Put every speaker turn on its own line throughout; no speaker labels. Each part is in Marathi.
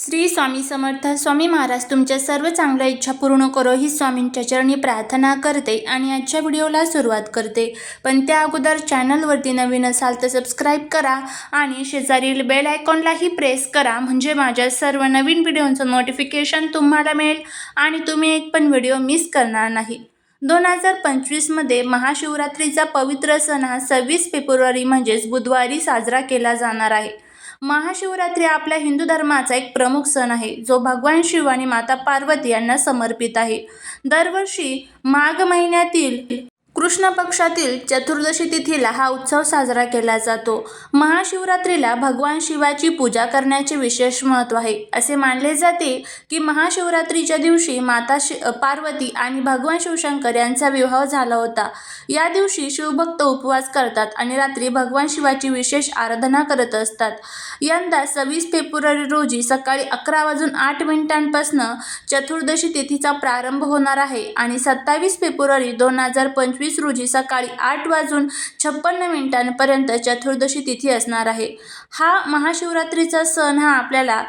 श्री स्वामी समर्थ स्वामी महाराज तुमच्या सर्व चांगल्या इच्छा पूर्ण करो ही स्वामींच्या चरणी प्रार्थना करते आणि आजच्या व्हिडिओला सुरुवात करते. पण त्या अगोदर चॅनलवरती नवीन असाल तर सबस्क्राईब करा आणि शेजारील बेल आयकॉनलाही प्रेस करा म्हणजे माझ्या सर्व नवीन व्हिडिओंचं नोटिफिकेशन तुम्हाला मिळेल आणि तुम्ही एक पण व्हिडिओ मिस करणार नाही. दोन हजार पंचवीसमध्ये महाशिवरात्रीचा पवित्र सण हा सव्वीस फेब्रुवारी म्हणजेच बुधवारी साजरा केला जाणार आहे. महाशिवरात्री आपल्या हिंदू धर्माचा एक प्रमुख सण आहे. जो भगवान शिव आणि माता पार्वती यांना समर्पित आहे. दरवर्षी माघ महिन्यातील कृष्ण पक्षातील चतुर्दशी तिथीला हा उत्सव साजरा केला जातो. महाशिवरात्रीला भगवान शिवाची पूजा करण्याचे विशेष महत्त्व आहे. असे मानले जाते की महाशिवरात्रीच्या दिवशी माता शि पार्वती आणि भगवान शिवशंकर यांचा विवाह झाला होता. या दिवशी शिवभक्त उपवास करतात आणि रात्री भगवान शिवाची विशेष आराधना करत असतात. यंदा सव्वीस फेब्रुवारी रोजी सकाळी अकरा वाजून आठ मिनिटांपासून चतुर्दशी तिथीचा प्रारंभ होणार आहे आणि सत्तावीस फेब्रुवारी दोन हजार पंचवीस रोजी सकाळी आठ वाजून छप्पन्न मिनिटांपर्यंत चतुर्दशी तिथी असणार आहे. हा महाशिवरात्रीचा सण हा आपल्याला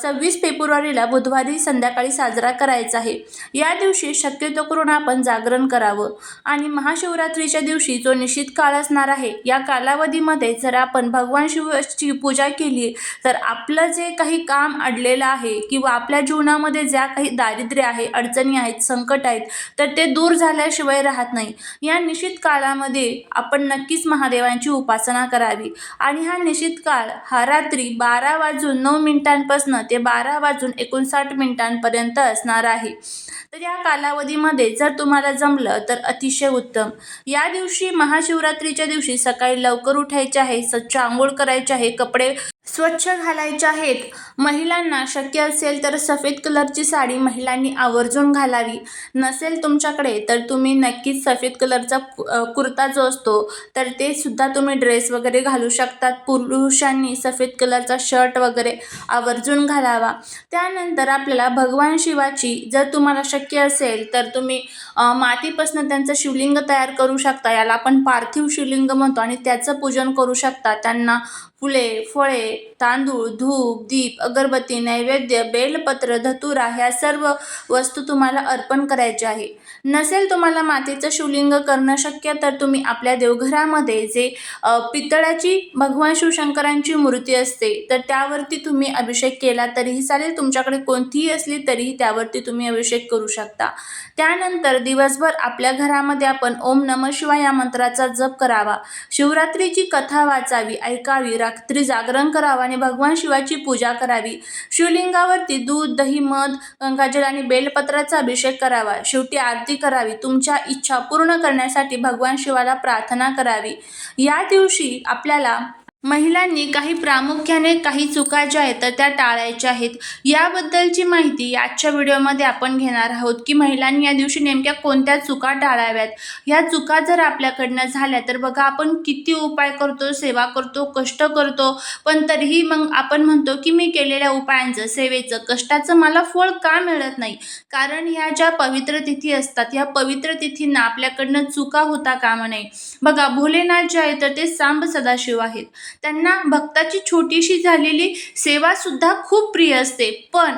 सव्वीस फेब्रुवारीला बुधवारी संध्याकाळी साजरा करायचा आहे. या दिवशी शक्यतो करून आपण जागरण करावं. आणि महाशिवरात्रीच्या दिवशी जो निश्चित काळ असणार आहे या कालावधीमध्ये जर आपण भगवान शिवची पूजा केली तर आपलं जे काही काम अडलेलं आहे किंवा आपल्या जीवनामध्ये ज्या काही दारिद्र्य आहे अडचणी आहेत संकट आहेत तर ते दूर झाल्याशिवाय राहत नाही. या निश्चित काळामध्ये आपण नक्कीच महादेवांची उपासना करावी. आणि हा निश्चित काळ हा रात्री बारा वाजून नऊ मिनिटांपासून ते बारा वाजून एकोणसाठ मिनिटांपर्यंत असणार आहे. तर या कालावधीमध्ये जर तुम्हाला जमलं तर अतिशय उत्तम. या दिवशी महाशिवरात्रीच्या दिवशी सकाळी लवकर उठायचे आहे स्वच्छ आंघोळ करायचे आहे कपडे स्वच्छ घालायचे आहेत. महिलांना शक्य असेल तर सफेद कलरची साडी महिलांनी आवर्जून घालावी. नसेल तुमच्याकडे तर तुम्ही नक्कीच सफेद कलरचा कु- कुर्ता जो असतो तर ते सुद्धा तुम्ही ड्रेस वगैरे घालू शकतात. पुरुषांनी सफेद कलरचा शर्ट वगैरे आवर्जून घालावा. त्यानंतर आपल्याला भगवान शिवाची जर तुम्हाला शक्य असेल तर तुम्ही मातीपासून त्यांचं शिवलिंग तयार करू शकता. याला आपण पार्थिव शिवलिंग म्हणतो आणि त्याचं पूजन करू शकता. त्यांना फुले फळे तांदूळ धूप दीप अगरबत्ती नैवेद्य बेलपत्र धतुरा ह्या सर्व वस्तू तुम्हाला अर्पण करायच्या आहे. नसेल तुम्हाला मातेचं शिवलिंग करणं शक्य तर तुम्ही आपल्या देवघरामध्ये जे पितळाची भगवान शिवशंकरांची मूर्ती असते तर त्यावरती तुम्ही अभिषेक केला तरीही चालेल. तुमच्याकडे कोणतीही असली तरीही त्यावरती तुम्ही अभिषेक करू शकता. त्यानंतर दिवसभर आपल्या घरामध्ये आपण ओम नम शिवाय या मंत्राचा जप करावा. शिवरात्रीची कथा वाचावी ऐकावी रात्री जागरण करावं आणि भगवान शिवाची पूजा करावी. शिवलिंगावरती दूध दही मध गंगाजल आणि बेलपत्राचा अभिषेक करावा. शेवटी आरती करावी. तुमच्या इच्छा पूर्ण करण्यासाठी भगवान शिवाला प्रार्थना करावी. या दिवशी आपल्याला महिलांनी काही प्रामुख्याने काही चुका ज्या आहेत तर त्या टाळायच्या आहेत. याबद्दलची माहिती आजच्या व्हिडिओमध्ये आपण घेणार आहोत की महिलांनी या दिवशी नेमक्या कोणत्या चुका टाळाव्यात. ह्या चुका जर आपल्याकडनं झाल्या तर बघा आपण किती उपाय करतो सेवा करतो कष्ट करतो. पण तरीही मग आपण म्हणतो की मी केलेल्या उपायांचं सेवेचं कष्टाचं मला फळ का मिळत नाही? कारण ह्या ज्या पवित्र तिथी असतात ह्या पवित्र तिथींना आपल्याकडनं चुका होता कामा नये. बघा भोलेनाथ जे आहे तर ते सांब सदाशिव आहेत. त्यांना भक्ताची छोटीशी झालेली सेवासुद्धा खूप प्रिय असते. पण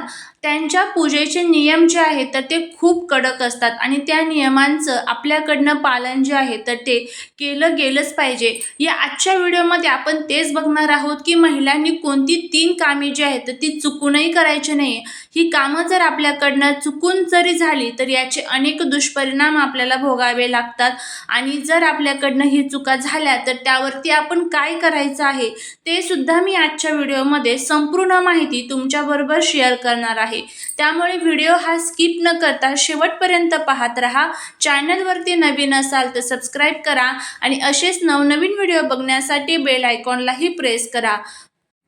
त्यांच्या पूजेचे नियम जे आहेत तर ते खूप कडक असतात. आणि त्या नियमांचं आपल्याकडनं पालन जे आहे तर ते केलं गेलंच पाहिजे. या आजच्या व्हिडिओमध्ये आपण तेच बघणार आहोत की महिलांनी कोणती तीन कामे जी आहेत तर ती चुकूनही करायची नाही ही कामं जर आपल्याकडनं चुकून जरी झाली तर याचे अनेक दुष्परिणाम आपल्याला भोगावे लागतात. आणि जर आपल्याकडनं ही चुका झाल्या तर त्यावरती आपण काय करायचं आहे ते सुद्धा मी आजच्या व्हिडिओमध्ये संपूर्ण माहिती तुमच्याबरोबर शेअर करणार आहे. त्यामुळे व्हिडिओ हा स्किप न करता शेवटपर्यंत पाहत राहा. चॅनलवरती नवीन असाल तर सबस्क्राईब करा आणि असेच नवनवीन व्हिडिओ बघण्यासाठी बेल आयकॉनलाही प्रेस करा.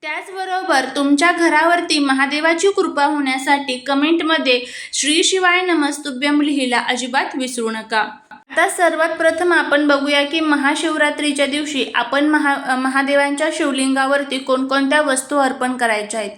त्याचबरोबर तुमच्या घरावरती महादेवाची कृपा होण्यासाठी कमेंटमध्ये श्री शिवाय नमस्तुभ्यम लिहिला अजिबात विसरू नका. आता सर्वात प्रथम आपण बघूया की महाशिवरात्रीच्या दिवशी आपण महा महादेवांच्या शिवलिंगावरती कोणकोणत्या वस्तू अर्पण करायच्या आहेत?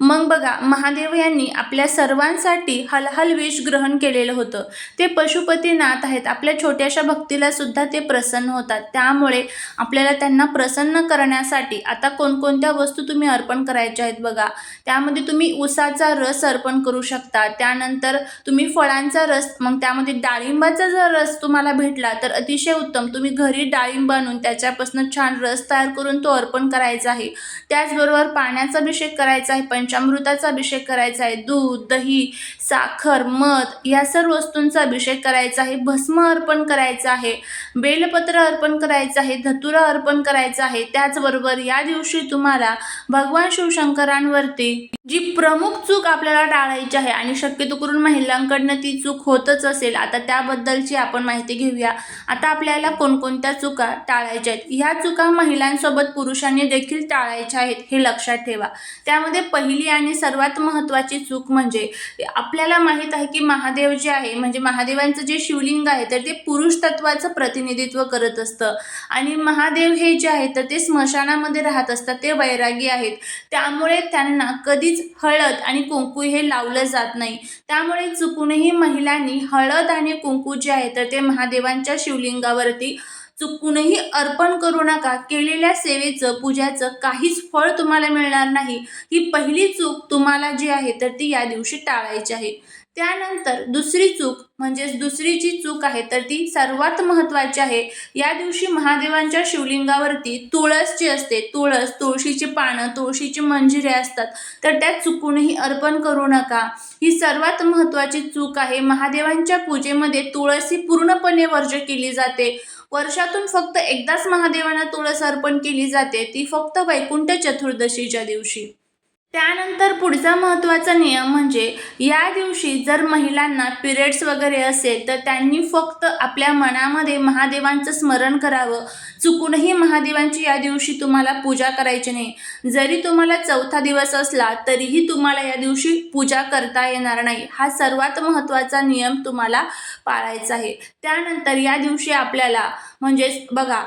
मग बघा महादेव यांनी आपल्या सर्वांसाठी हलहल विष ग्रहण केलेलं होतं. ते पशुपतीनाथ आहेत. आपल्या छोट्याशा भक्तीला सुद्धा ते प्रसन्न होतात. त्यामुळे आपल्याला त्यांना प्रसन्न करण्यासाठी आता कोणकोणत्या वस्तू तुम्ही अर्पण करायच्या आहेत बघा. त्यामध्ये तुम्ही उसाचा रस अर्पण करू शकता. त्यानंतर तुम्ही फळांचा रस मग त्यामध्ये डाळिंबाचा जर रस तुम्हाला भेटला तर अतिशय उत्तम. तुम्ही घरी डाळिंब आणून त्याच्यापासून छान रस तयार करून तो अर्पण करायचा आहे. त्याचबरोबर पाण्याचा अभिषेक करायचा आहे. पंचामृताचा अभिषेक करायचा आहे. दूध दही साखर मध या सर्व वस्तूंचा अभिषेक करायचा आहे. भस्म अर्पण करायचं आहे. बेलपत्र अर्पण करायचं आहे. धतुरा अर्पण करायचं आहे. त्याचबरोबर या दिवशी तुम्हाला भगवान शिवशंकरांवरती जी प्रमुख चूक आपल्याला टाळायची आहे आणि शक्यतो करून महिलांकडनं ती चूक होतच असेल आता त्याबद्दलची आपण माहिती घेऊया. आता आपल्याला कोणकोणत्या चुका टाळायच्या आहेत? ह्या चुका महिलांसोबत पुरुषांनी देखील टाळायच्या आहेत हे लक्षात ठेवा. त्यामध्ये पहिली आणि सर्वात महत्त्वाची चूक म्हणजे आपल्याला माहीत आहे की महादेव जे आहे म्हणजे महादेवांचं जे शिवलिंग आहे तर ते पुरुष तत्वाचं प्रतिनिधित्व करत असतं. आणि महादेव हे जे आहे तर ते स्मशानामध्ये राहत असतात ते वैरागी आहेत. त्यामुळे त्यांना कधीच हळद आणि कुंकू हे लावलं जात नाही. त्यामुळे चुकूनही महिलांनी हळद आणि कुंकू जे आहे तर ते महादेवांच्या शिवलिंगावरती चुकूनही अर्पण करू नका. केलेल्या सेवेचं पूजाचं काहीच फळ तुम्हाला मिळणार नाही. ही पहिली चूक तुम्हाला जी आहे तर ती या दिवशी टाळायची आहे. त्यानंतर दुसरी चूक म्हणजेच दुसरी जी चूक आहे तर ती सर्वात महत्त्वाची आहे. या दिवशी महादेवांच्या शिवलिंगावरती तुळस जी असते. तुळस तुळशीची पानं तुळशीची मंजिरे असतात. तर त्या चुकूनही अर्पण करू नका. ही सर्वात महत्त्वाची चूक आहे. महादेवांच्या पूजेमध्ये तुळस ही पूर्णपणे वर्ज्य केली जाते. वर्षातून फक्त एकदाच महादेवांना तुळस अर्पण केली जाते ती फक्त वैकुंठ चतुर्दशीच्या दिवशी. त्यानंतर पुढचा महत्त्वाचा नियम म्हणजे या दिवशी जर महिलांना पिरियड्स वगैरे असेल तर त्यांनी फक्त आपल्या मनामध्ये महादेवांचं स्मरण करावं. चुकूनही महादेवांची या दिवशी तुम्हाला पूजा करायची नाही. जरी तुम्हाला चौथा दिवस असला तरीही तुम्हाला या दिवशी पूजा करता येणार नाही. हा सर्वात महत्त्वाचा नियम तुम्हाला पाळायचा आहे. त्यानंतर या दिवशी आपल्याला म्हणजेच बघा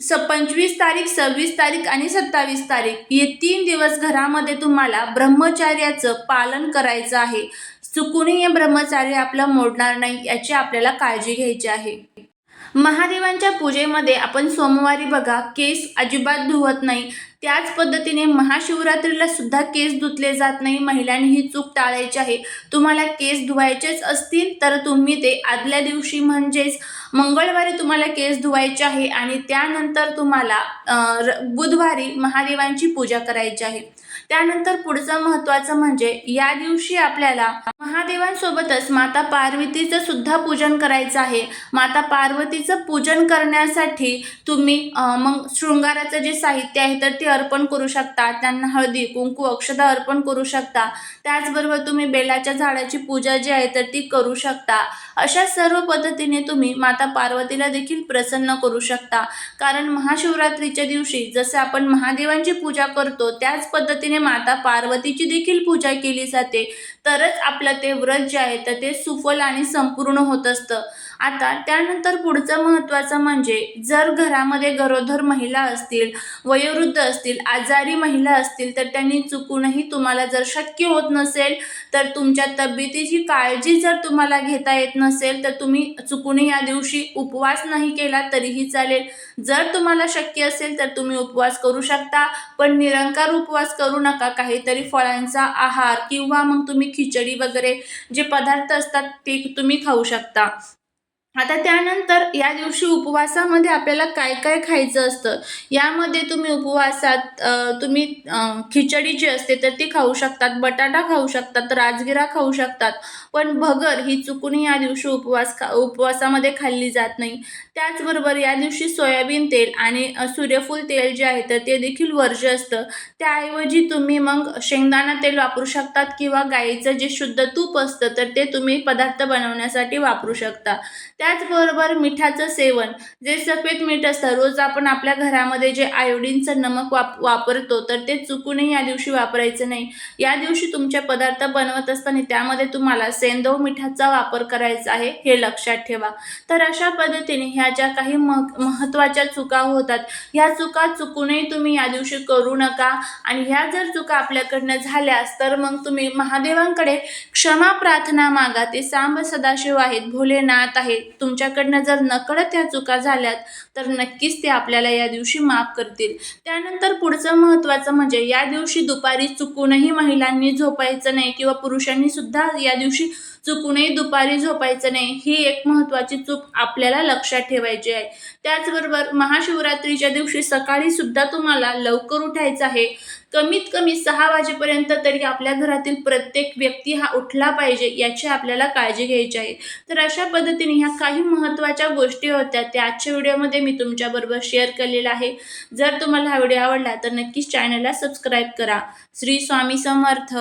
स पंचवीस तारीख सव्वीस तारीख आणि सत्तावीस तारीख हे तीन दिवस घरामध्ये तुम्हाला ब्रह्मचार्याचं पालन करायचं आहे. चुकूनही हे ब्रह्मचार्य आपलं मोडणार नाही याची आपल्याला काळजी घ्यायची आहे. महादेवांच्या पूजेमध्ये आपण सोमवारी बघा केस अजिबात धुवत नाही. त्याच पद्धतीने महाशिवरात्रीला सुद्धा केस धुतले जात नाही. महिलांनी ही चूक टाळायची आहे. तुम्हाला केस धुवायचेच असतील तर तुम्ही ते आदल्या दिवशी म्हणजेच मंगळवारी तुम्हाला केस धुवायचे आहे आणि त्यानंतर तुम्हाला र- बुधवारी महादेवांची पूजा करायची आहे. त्यानंतर पुढचं महत्त्वाचं म्हणजे या दिवशी आपल्याला महादेवांसोबतच माता पार्वतीचं सुद्धा पूजन करायचं आहे. माता पार्वतीचं पूजन करण्यासाठी तुम्ही मग शृंगाराचं जे साहित्य आहे तर ते अर्पण करू शकता. त्यांना हळदी कुंकू अक्षदा अर्पण करू शकता. त्याचबरोबर तुम्ही बेलाच्या झाडाची पूजा जी आहे तर ती करू शकता. अशा सर्व पद्धतीने तुम्ही माता पार्वतीला देखील प्रसन्न करू शकता. कारण महाशिवरात्रीच्या दिवशी जसं आपण महादेवांची पूजा करतो त्याच पद्धतीने माता पार्वतीची देखील पूजा केली जाते. तरच आपलं ते व्रत जे आहे तर ते सुफल आणि संपूर्ण होत असतं. आता त्यानंतर पुढचं महत्त्वाचं म्हणजे जर घरामध्ये गरोदर महिला असतील वयोवृद्ध असतील आजारी महिला असतील तर त्यांनी चुकूनही तुम्हाला जर शक्य होत नसेल तर तुमच्या तब्येतीची काळजी जर तुम्हाला घेता येत नसेल तर तुम्ही चुकूनही या दिवशी उपवास नाही केला तरीही चालेल. जर तुम्हाला शक्य असेल तर तुम्ही उपवास करू शकता पण निरंकार उपवास करू नका. काहीतरी फळांचा आहार किंवा मग तुम्ही खिचडी वगैरे जे पदार्थ असतात ते तुम्ही खाऊ शकता. आता त्यानंतर या दिवशी उपवासामध्ये आपल्याला काय काय खायचं असतं? यामध्ये तुम्ही उपवासात तुम्ही खिचडी जी असते तर ती खाऊ शकतात बटाटा खाऊ शकतात राजगिरा खाऊ शकतात. पण भगर ही चुकूनही या दिवशी उपवास खा उपवासामध्ये खाल्ली जात नाही. त्याचबरोबर या दिवशी सोयाबीन तेल आणि सूर्यफूल तेल जे आहे तर ते देखील वर्ज्य असतं. त्याऐवजी तुम्ही मग शेंगदाणा तेल वापरू शकतात किंवा गाईचं जे शुद्ध तूप असतं तर ते तुम्ही पदार्थ बनवण्यासाठी वापरू शकता. त्याचबरोबर मिठाचं सेवन. जे सफेद मीठ असतं रोज आपण आपल्या घरामध्ये जे आयोडीनचं नमक वाप वापरतो तर ते चुकूनही या दिवशी वापरायचं नाही. या दिवशी तुमचे पदार्थ बनवत असताना त्यामध्ये तुम्हाला सेंदव मिठाचा वापर करायचा आहे हे लक्षात ठेवा. तर अशा पद्धतीने ह्या ज्या काही मह महत्त्वाच्या चुका होतात ह्या चुका चुकूनही तुम्ही या दिवशी करू नका. आणि ह्या जर चुका आपल्याकडनं झाल्यास तर मग तुम्ही महादेवांकडे क्षमा प्रार्थना मागा. ते सांब सदाशिव आहेत भोलेनाथ आहेत. तुमच्याकडनं जर नकळत ह्या चुका झाल्यात तर नक्कीच ते आपल्याला या दिवशी माफ करतील. त्यानंतर पुढचं महत्त्वाचं म्हणजे या दिवशी दुपारी चुकूनही महिलांनी झोपायचं नाही किंवा पुरुषांनी सुद्धा या दिवशी चुकूनही दुपारी झोपायचं नाही ही एक महत्त्वाची चूक आपल्याला लक्षात ठेवायची आहे. त्याचबरोबर महाशिवरात्रीच्या दिवशी सकाळी सुद्धा तुम्हाला लवकर उठायचं आहे. कमीत कमी सहा वाजेपर्यंत तरी आपल्या घरातील प्रत्येक व्यक्ती हा उठला पाहिजे याची आपल्याला काळजी घ्यायची आहे. तर अशा पद्धतीने ह्या काही महत्त्वाच्या गोष्टी होत्या त्या आजच्या व्हिडिओमध्ये मी तुमच्याबरोबर शेअर केलेला आहे. जर तुम्हाला हा व्हिडिओ आवडला तर नक्कीच चॅनलला सबस्क्राईब करा. श्री स्वामी समर्थ.